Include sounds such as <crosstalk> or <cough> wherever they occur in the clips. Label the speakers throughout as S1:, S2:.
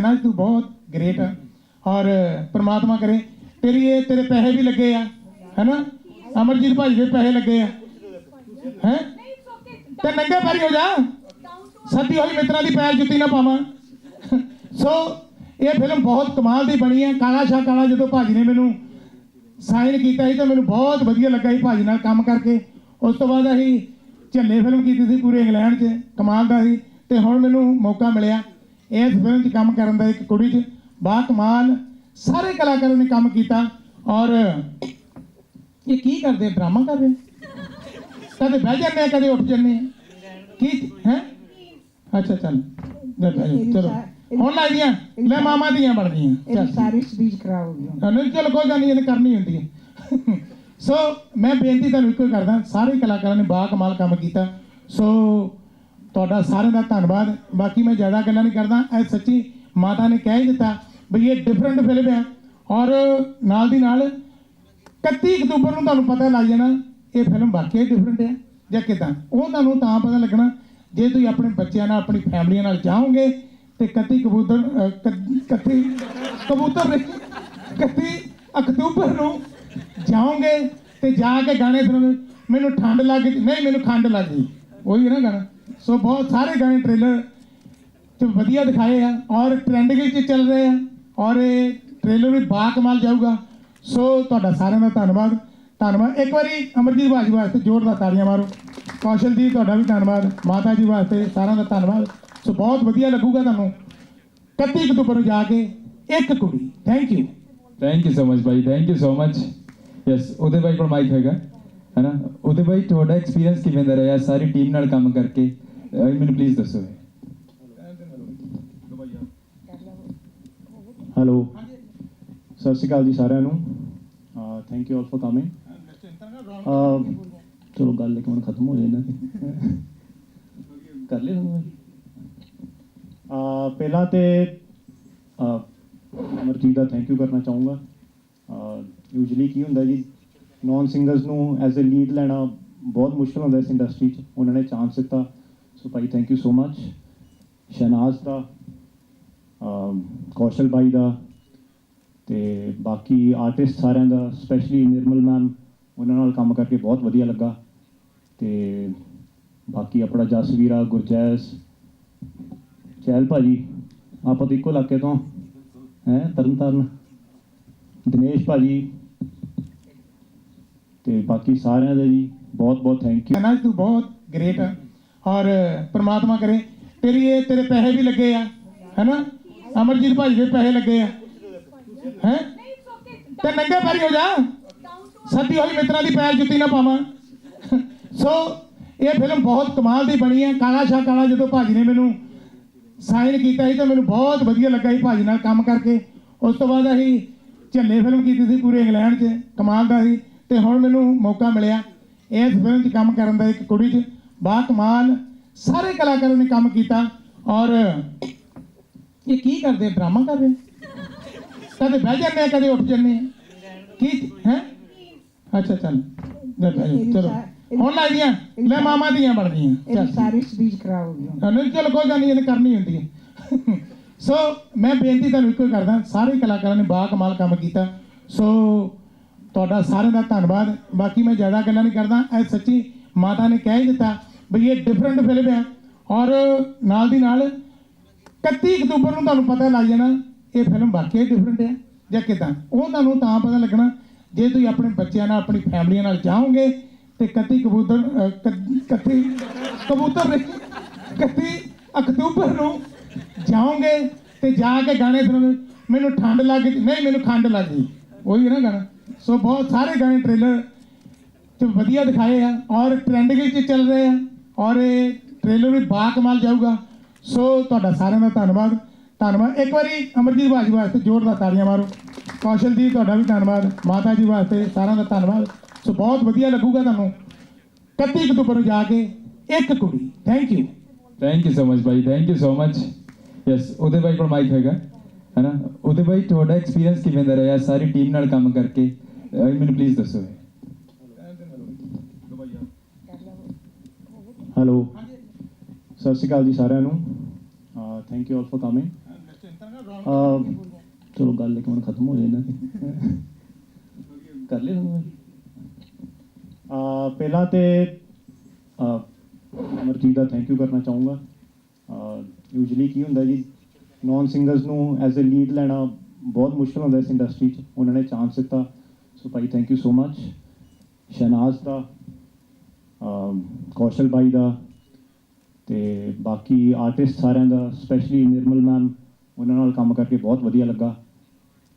S1: ਨਾ ਤੂੰ ਬਹੁਤ ਗ੍ਰੇਟ ਆ। ਔਰ, ਪ੍ਰਮਾਤਮਾ ਕਰੇ, ਤੇਰੀ ਇਹ, ਤੇਰੇ ਪੈਸੇ ਵੀ ਲੱਗੇ ਆ, ਹੈਨਾ? ਅਮਰਜੀਤ ਭਾਜੀ ਦੇ ਪੈਸੇ ਲੱਗੇ ਆ, ਹੈ? ਤੇ ਨੰਗੇ ਪੈਰੀ ਹੋ ਜਾ। ਸੱਦੀ ਹੋਈ ਮਿੱਤਰਾਂ ਦੀ ਪੈਰ ਜੁੱਤੀ ਨਾ ਪਾਵਾਂ। ਸੋ, ਇਹ ਫਿਲਮ ਬਹੁਤ ਕਮਾਲ ਦੀ ਬਣੀ ਹੈ ਕਾਲਾ ਸ਼ਾਹ ਕਾਲਾ ਜਦੋਂ ਭਾਜੀ ਨੇ ਮੈਨੂੰ ਸਾਈਨ ਕੀਤਾ ਸੀ ਤਾਂ ਮੈਨੂੰ ਬਹੁਤ ਵਧੀਆ ਲੱਗਾ ਸੀ ਭਾਜੀ ਨਾਲ ਕੰਮ ਕਰਕੇ। ਉਸ ਤੋਂ ਬਾਅਦ ਅਸੀਂ ਝੱਲੇ ਫਿਲਮ ਕੀਤੀ ਸੀ ਪੂਰੇ ਇੰਗਲੈਂਡ 'ਚ। ਕਮਾਲ ਦਾ ਸੀ। ਤੇ ਹੁਣ ਮੈਨੂੰ ਮੌਕਾ ਮਿਲਿਆ। ਇਸ ਫਿਲਮ 'ਚ ਕੰਮ ਕਰਨ ਦਾ ਇੱਕ ਕੁੜੀ 'ਚ ਬਾ ਕਮਾਲ ਸਾਰੇ ਕਲਾਕਾਰਾਂ ਨੇ ਕੰਮ ਕੀਤਾ ਔਰ ਇਹ ਕੀ ਕਰਦੇ ਡਰਾਮਾ ਕਰ ਰਹੇ ਕਦੇ ਬਹਿ ਜਾਂਦੇ ਆ ਕਦੇ ਉੱਠ ਜਾਂਦੇ ਆ। ਕੀ ਹੈ? ਅੱਛਾ ਚੱਲ। ਚਲੋ। ਹੁਣ ਲੱਗ ਗਈਆਂ ਲੈ ਮਾਮਾ ਦੀਆਂ ਬਣ ਗਈਆਂ।
S2: ਇਹਦੀ
S1: ਚੱਲ
S2: ਸਾਰੀ ਸਪੀਚ ਗਈ
S1: ਨਹੀਂ ਚਲ ਕੋਈ ਗੱਲ ਨਹੀਂ ਇਹਨੇ ਕਰਨੀ ਹੁੰਦੀ ਹੈ। <laughs> ਸੋ ਮੈਂ ਬੇਨਤੀ ਤੁਹਾਨੂੰ ਇੱਕੋ ਹੀ ਕਰਦਾ ਸਾਰੇ ਕਲਾਕਾਰਾਂ ਨੇ ਬਾ ਕਮਾਲ ਕੰਮ ਕੀਤਾ। ਸੋ ਤੁਹਾਡਾ ਸਾਰਿਆਂ ਦਾ ਧੰਨਵਾਦ। ਬਾਕੀ ਮੈਂ ਜ਼ਿਆਦਾ ਗੱਲਾਂ ਨਹੀਂ ਕਰਦਾ। ਇਹ ਸੱਚੀ ਮਾਤਾ ਨੇ ਕਹਿ ਹੀ ਦਿੱਤਾ ਵੀ ਇਹ ਡਿਫਰੈਂਟ ਫਿਲਮ ਹੈ ਔਰ ਨਾਲ ਦੀ ਨਾਲ 31 ਅਕਤੂਬਰ ਨੂੰ ਤੁਹਾਨੂੰ ਪਤਾ ਲੱਗ ਜਾਣਾ ਇਹ ਫਿਲਮ ਵਾਕਈ ਡਿਫਰੈਂਟ ਹੈ ਜਾਂ ਕਿਦਾਂ? ਉਹ ਤੁਹਾਨੂੰ ਤਾਂ ਪਤਾ ਲੱਗਣਾ ਜੇ ਤੁਸੀਂ ਆਪਣੇ ਬੱਚਿਆਂ ਨਾਲ ਆਪਣੀ ਫੈਮਲੀਆਂ ਨਾਲ ਜਾਓਗੇ ਤੇ 31 ਕਬੂਤਰ ਅਹ, 31 ਕਬੂਤਰ ਨਹੀਂ 31 ਅਕਤੂਬਰ ਨੂੰ ਜਾਓਗੇ ਤੇ ਜਾ ਕੇ ਗਾਣੇ ਸੁਣੋਗੇ। ਮੈਨੂੰ ਠੰਡ ਲੱਗ ਗਈ ਨਹੀਂ ਮੈਨੂੰ ਖੰਡ ਲੱਗ ਗਈ। ਉਹੀ ਹੈ ਨਾ ਗਾਣਾ। ਸੋ ਬਹੁਤ ਸਾਰੇ ਗਾਣੇ ਟ੍ਰੇਲਰ ਤੇ ਵਧੀਆ ਦਿਖਾਏ ਆ ਔਰ ਟ੍ਰੈਂਡਿੰਗ ਵਿੱਚ ਚੱਲ ਰਹੇ ਆ ਔਰ ਇਹ ਟ੍ਰੇਲਰ ਵੀ ਬਾ ਕਮਾਲ ਜਾਊਗਾ ਸੋ ਤੁਹਾਡਾ ਸਾਰਿਆਂ ਦਾ ਧੰਨਵਾਦ ਧੰਨਵਾਦ ਇੱਕ ਵਾਰੀ ਅਮਰਜੀਤ ਬਾਜੀ ਵਾਸਤੇ ਜ਼ੋਰਦਾਰ ਤਾੜੀਆਂ ਮਾਰੋ ਕੌਸ਼ਲ ਜੀ ਤੁਹਾਡਾ ਵੀ ਧੰਨਵਾਦ ਮਾਤਾ ਜੀ ਵਾਸਤੇ ਸਾਰਿਆਂ ਦਾ ਧੰਨਵਾਦ ਸੋ ਬਹੁਤ ਵਧੀਆ ਲੱਗੂਗਾ ਤੁਹਾਨੂੰ 31 ਅਕਤੂਬਰ ਨੂੰ ਜਾ ਕੇ ਇੱਕ ਕੁੜੀ thank you
S3: thank you so much Bhai thank you so much yes ਉਹਦੇ ਭਾਈ ਕੋਲ ਮਾਈਕ ਹੈਗਾ ਹੈਨਾ ਉਹਦੇ ਭਾਈ ਤੁਹਾਡਾ ਐਕਸਪੀਰੀਅੰਸ ਕਿਵੇਂ ਦਾ ਰਿਹਾ ਸਾਰੀ ਟੀਮ ਨਾਲ ਕੰਮ ਕਰਕੇ ਅਹ ਮੈਨੂੰ ਪਲੀਜ਼ ਦੱਸੋ।
S4: ਹੈਲੋ ਸਤਿ ਸ਼੍ਰੀ ਅਕਾਲ ਜੀ ਸਾਰਿਆਂ ਨੂੰ। Thank you all for coming ਚਲੋ ਗੱਲ ਇੱਕ ਮਿੰਟ ਖਤਮ ਹੋ ਜਾਏ ਦੀ। ਕਰ ਲਿਆ ਹੁਣ ਅਹ ਪਹਿਲਾਂ ਤੇ ਅਮਰਜੀਤ ਦਾ ਥੈਂਕ ਯੂ ਕਰਨਾ ਚਾਹੂੰਗਾ। ਯੂਜੂਲੀ ਕੀ ਹੁੰਦਾ ਜੀ ਨੌਨ ਸਿੰਗਰਸ ਨੂੰ ਐਜ਼ ਅ ਲੀਡ ਲੈਣਾ ਬਹੁਤ ਮੁਸ਼ਕਲ ਹੁੰਦਾ ਇਸ ਇੰਡਸਟਰੀ 'ਚ। ਉਹਨਾਂ ਨੇ ਚਾਂਸ ਦਿੱਤਾ। So Bhai thank you so much Shehnaz ਦਾ ਕੌਸ਼ਲ ਭਾਈ ਦਾ ਤੇ ਬਾਕੀ ਆਰਟਿਸਟ ਸਾਰਿਆਂ ਦਾ ਸਪੈਸ਼ਲੀ ਨਿਰਮਲ ਮੈਮ, ਉਹਨਾਂ ਨਾਲ ਕੰਮ ਕਰਕੇ ਬਹੁਤ ਵਧੀਆ ਲੱਗਾ। ਤੇ ਬਾਕੀ ਆਪਣਾ ਜਸਵੀਰਾ, ਗੁਰਜੈਸ ਚਹਿਲ ਭਾਜੀ, ਆਪਾਂ ਤਾਂ ਇੱਕੋ ਇਲਾਕੇ ਤੋਂ, ਹੈ, ਤਰਨਤਾਰਨ। ਦਿਨੇਸ਼ ਭਾਜੀ ਤੇ ਬਾਕੀ ਸਾਰਿਆਂ ਦਾ ਜੀ ਬਹੁਤ ਬਹੁਤ ਥੈਂਕ ਯੂ
S1: ਨਾ ਤੂੰ ਬਹੁਤ ਗ੍ਰੇਟ ਹੈ ਔਰ ਪ੍ਰਮਾਤਮਾ ਕਰੇ। ਤੇਰੀ ਇਹ, ਤੇਰੇ ਪੈਸੇ ਵੀ ਲੱਗੇ ਆ, ਹੈਨਾ? ਅਮਰਜੀਤ ਭਾਜੀ ਦੇ ਪੈਸੇ ਲੱਗੇ ਆ। ਹੈ? ਤੇ ਨੰਗੇ ਪੈਰੀ ਹੋ ਜਾ। ਸੱਦੀ ਹੋਈ ਮਿੱਤਰਾਂ ਦੀ ਪੈਰ ਜੁੱਤੀ ਨਾ ਪਾਵਾਂ। ਸੋ, ਇਹ ਫਿਲਮ ਬਹੁਤ ਕਮਾਲ ਦੀ ਬਣੀ ਹੈ ਕਾਲਾ ਸ਼ਾਹ ਕਾਲਾ ਜਦੋਂ ਭਾਜੀ ਨੇ ਮੈਨੂੰ ਸਾਈਨ ਕੀਤਾ ਸੀ ਤਾਂ ਮੈਨੂੰ ਬਹੁਤ ਵਧੀਆ ਲੱਗਾ ਸੀ ਭਾਜੀ ਨਾਲ ਕੰਮ ਕਰਕੇ। ਉਸ ਤੋਂ ਬਾਅਦ ਅਸੀਂ ਝੱਲੇ ਫਿਲਮ ਕੀਤੀ ਸੀ ਪੂਰੇ ਇੰਗਲੈਂਡ 'ਚ। ਕਮਾਲ ਦਾ ਸੀ। ਤੇ ਹੁਣ ਮੈਨੂੰ ਮੌਕਾ ਮਿਲਿਆ ਇਸ ਫਿਲਮ 'ਚ ਕੰਮ ਕਰਨ ਦਾ ਇੱਕ ਕੁੜੀ 'ਚ। ਬਾ ਕਮਾਲ ਸਾਰੇ ਕਲਾਕਾਰਾਂ ਨੇ ਕੰਮ ਕੀਤਾ ਔਰ ਇਹ ਕੀ ਕਰਦੇ ਡਰਾਮਾ ਕਰ ਰਹੇ ਕਦੇ ਬਹਿ ਜਾਂਦੇ ਆ ਕਦੇ ਉੱਠ ਜਾਂਦੇ ਆ। ਕੀ ਹੈ? ਅੱਛਾ ਚੱਲ। ਚਲੋ। ਹੁਣ ਲੱਗ ਗਈਆਂ ਲੈ ਮਾਮਾ ਦੀਆਂ ਬਣ ਗਈਆਂ।
S2: ਇਹਦੀ
S1: ਚੱਲ
S2: ਸਾਰੀ ਸਪੀਚ ਗਈ।
S1: ਨਹੀਂ ਚਲ ਕੋਈ ਗੱਲ ਨਹੀਂ ਇਹਨੇ ਕਰਨੀ ਹੁੰਦੀ ਹੈ। ਸੋ ਮੈਂ ਬੇਨਤੀ ਤੁਹਾਨੂੰ ਇੱਕੋ ਹੀ ਕਰਦਾ ਸਾਰੇ ਕਲਾਕਾਰਾਂ ਨੇ ਬਾ ਕਮਾਲ ਕੰਮ ਕੀਤਾ। ਸੋ ਤੁਹਾਡਾ ਸਾਰਿਆਂ ਦਾ ਧੰਨਵਾਦ। ਬਾਕੀ ਮੈਂ ਜ਼ਿਆਦਾ ਗੱਲਾਂ ਨਹੀਂ ਕਰਦਾ। ਇਹ ਸੱਚੀ ਮਾਤਾ ਨੇ ਕਹਿ ਹੀ ਦਿੱਤਾ ਵੀ ਇਹ ਡਿਫਰੈਂਟ ਫਿਲਮ ਹੈ ਔਰ ਨਾਲ ਦੀ ਨਾਲ 31 ਅਕਤੂਬਰ ਨੂੰ ਤੁਹਾਨੂੰ ਪਤਾ ਲੱਗ ਜਾਣਾ ਇਹ ਫਿਲਮ ਵਾਕਈ ਡਿਫਰੈਂਟ ਹੈ ਜਾਂ ਕਿਦਾਂ? ਉਹ ਤੁਹਾਨੂੰ ਤਾਂ ਪਤਾ ਲੱਗਣਾ ਜੇ ਤੁਸੀਂ ਆਪਣੇ ਬੱਚਿਆਂ ਨਾਲ ਆਪਣੀ ਫੈਮਲੀਆਂ ਨਾਲ ਜਾਓਗੇ ਤੇ 31 ਕਬੂਤਰ ਅਹ, 31 ਕਬੂਤਰ ਨਹੀਂ 31 ਅਕਤੂਬਰ ਨੂੰ ਜਾਓਗੇ ਤੇ ਜਾ ਕੇ ਗਾਣੇ ਸੁਣੋਗੇ। ਮੈਨੂੰ ਠੰਡ ਲੱਗ ਗਈ। ਨਹੀਂ ਮੈਨੂੰ ਖੰਡ ਲੱਗ ਗਈ। ਉਹੀ ਹੈ ਨਾ ਗਾਣਾ। ਸੋ ਬਹੁਤ ਸਾਰੇ ਗਾਣੇ ਟ੍ਰੇਲਰ ਤੇ ਵਧੀਆ ਦਿਖਾਏ ਆ ਔਰ ਟ੍ਰੈਂਡਿੰਗ ਵਿੱਚ ਚੱਲ ਰਹੇ ਆ। ਔਰ ਇਹ ਟ੍ਰੇਲਰ ਵੀ ਬਾ ਕਮਾਲ ਜਾਊਗਾ। ਸੋ ਤੁਹਾਡਾ ਸਾਰਿਆਂ ਦਾ ਧੰਨਵਾਦ। ਧੰਨਵਾਦ। ਇੱਕ ਵਾਰੀ ਅਮਰਜੀਤ ਬਾਜੀ ਵਾਸਤੇ ਜ਼ੋਰਦਾਰ ਤਾੜੀਆਂ ਮਾਰੋ। ਕੌਸ਼ਲ ਜੀ, ਤੁਹਾਡਾ ਵੀ ਧੰਨਵਾਦ। ਮਾਤਾ ਜੀ ਵਾਸਤੇ ਸਾਰਿਆਂ ਦਾ ਧੰਨਵਾਦ। ਸੋ ਬਹੁਤ ਵਧੀਆ ਲੱਗੂਗਾ ਤੁਹਾਨੂੰ। 31 ਅਕਤੂਬਰ ਨੂੰ ਜਾ ਕੇ ਇੱਕ ਕੁੜੀ। Thank you
S3: thank you so much Bhai thank you so much yes ਉਹਦੇ ਭਾਈ ਕੋਲ ਮਾਈਕ ਹੈਗਾ। ਹੈਨਾ? ਉਹਦੇ ਭਾਈ ਤੁਹਾਡਾ ਐਕਸਪੀਰੀਅੰਸ ਕਿਵੇਂ ਦਾ ਰਿਹਾ? ਸਾਰੀ ਟੀਮ ਨਾਲ ਕੰਮ ਕਰਕੇ। ਮੈਨੂੰ ਪਲੀਜ਼ ਦੱਸੋ।
S4: ਹੈਲੋ। ਸਤਿ ਸ਼੍ਰੀ ਅਕਾਲ ਜੀ ਸਾਰਿਆਂ ਨੂੰ। Thank you all for coming ਚਲੋ ਗੱਲ ਇੱਕ ਹੁਣ ਖਤਮ ਹੋ ਜਾਏ ਇਹਨਾਂ ਕਰ ਲਿਆ ਹੁਣ। ਅਹ, ਪਹਿਲਾਂ ਤੇ ਅਮਰਜੀਤ ਦਾ ਥੈਂਕ ਯੂ ਕਰਨਾ ਚਾਹੂੰਗਾ। ਯੂਜੂਲੀ ਕੀ ਹੁੰਦਾ ਜੀ ਨੌਨ ਸਿੰਗਰਸ ਨੂੰ ਐਜ਼ ਅ ਲੀਡ ਲੈਣਾ ਬਹੁਤ ਮੁਸ਼ਕਲ ਹੁੰਦਾ ਇਸ ਇੰਡਸਟਰੀ 'ਚ। ਉਹਨਾਂ ਨੇ ਚਾਂਸ ਦਿੱਤਾ। So Bhai thank you so much Shehnaz ਦਾ ਕੌਸ਼ਲ ਬਾਈ ਦਾ ਤੇ ਬਾਕੀ ਆਰਟਿਸਟ ਸਾਰਿਆਂ ਦਾ ਸਪੈਸ਼ਲੀ ਨਿਰਮਲ ਮੈਮ, ਉਹਨਾਂ ਨਾਲ ਕੰਮ ਕਰਕੇ ਬਹੁਤ ਵਧੀਆ ਲੱਗਾ।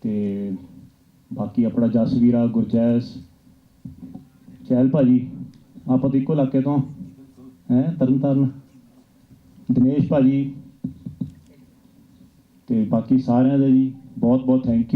S4: ਤੇ ਬਾਕੀ ਆਪਣਾ ਜਸਵੀਰਾ, ਗੁਰਜੈਸ ਚਹਿਲ ਭਾਜੀ, ਆਪਾਂ ਤਾਂ ਇੱਕੋ ਇਲਾਕੇ ਤੋਂ, ਹੈ, ਤਰਨਤਾਰਨ, ਦਿਨੇਸ਼ ਭਾਜੀ। ਤੇ ਬਾਕੀ ਸਾਰਿਆਂ ਦਾ ਜੀ ਬਹੁਤ ਬਹੁਤ ਥੈਂਕ